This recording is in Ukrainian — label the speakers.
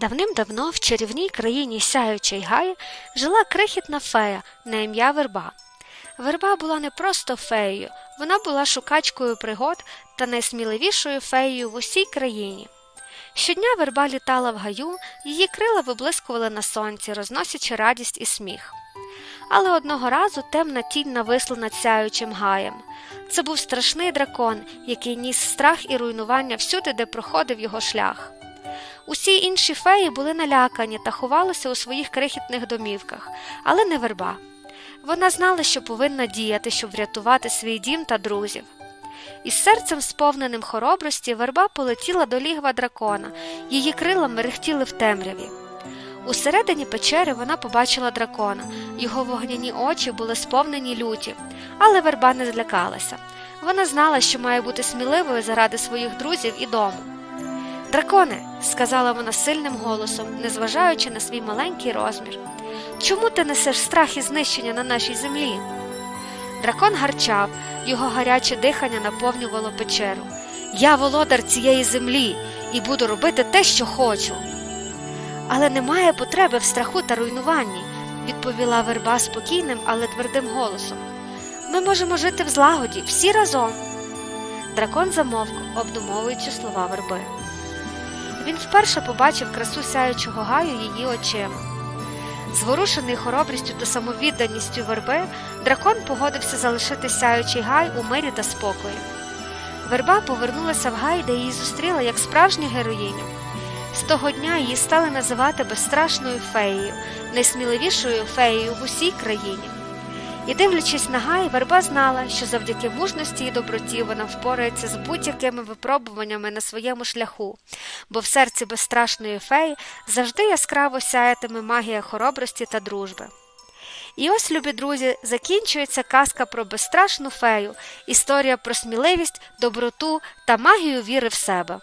Speaker 1: Давним-давно в чарівній країні сяючий гай жила крихітна фея на ім'я Верба. Верба була не просто феєю, вона була шукачкою пригод та найсміливішою феєю в усій країні. Щодня верба літала в гаю, її крила виблискували на сонці, розносячи радість і сміх. Але одного разу темна тінь нависла над сяючим гаєм. Це був страшний дракон, який ніс страх і руйнування всюди, де проходив його шлях. Усі інші феї були налякані та ховалися у своїх крихітних домівках, але не верба. Вона знала, що повинна діяти, щоб врятувати свій дім та друзів. Із серцем, сповненим хоробрості, верба полетіла до лігва дракона, її крила мерехтіли в темряві. Усередині печери вона побачила дракона, його вогняні очі були сповнені люті, але верба не злякалася. Вона знала, що має бути сміливою заради своїх друзів і дому. Драконе, сказала вона сильним голосом, незважаючи на свій маленький розмір, чому ти несеш страх і знищення на нашій землі? Дракон гарчав, його гаряче дихання наповнювало печеру. Я володар цієї землі і буду робити те, що хочу. Але немає потреби в страху та руйнуванні, відповіла верба спокійним, але твердим голосом. Ми можемо жити в злагоді, всі разом. Дракон замовк, обдумовуючи слова верби. Він вперше побачив красу сяючого гаю її очима. Зворушений хоробрістю та самовідданістю верби, дракон погодився залишити сяючий гай у мирі та спокої. Верба повернулася в гай, де її зустріла як справжню героїню. З того дня її стали називати безстрашною феєю, найсміливішою феєю в усій країні. І, дивлячись на гай, верба знала, що завдяки мужності і доброті вона впорається з будь-якими випробуваннями на своєму шляху, бо в серці безстрашної феї завжди яскраво сяятиме магія хоробрості та дружби. І ось, любі друзі, закінчується казка про безстрашну фею, історія про сміливість, доброту та магію віри в себе.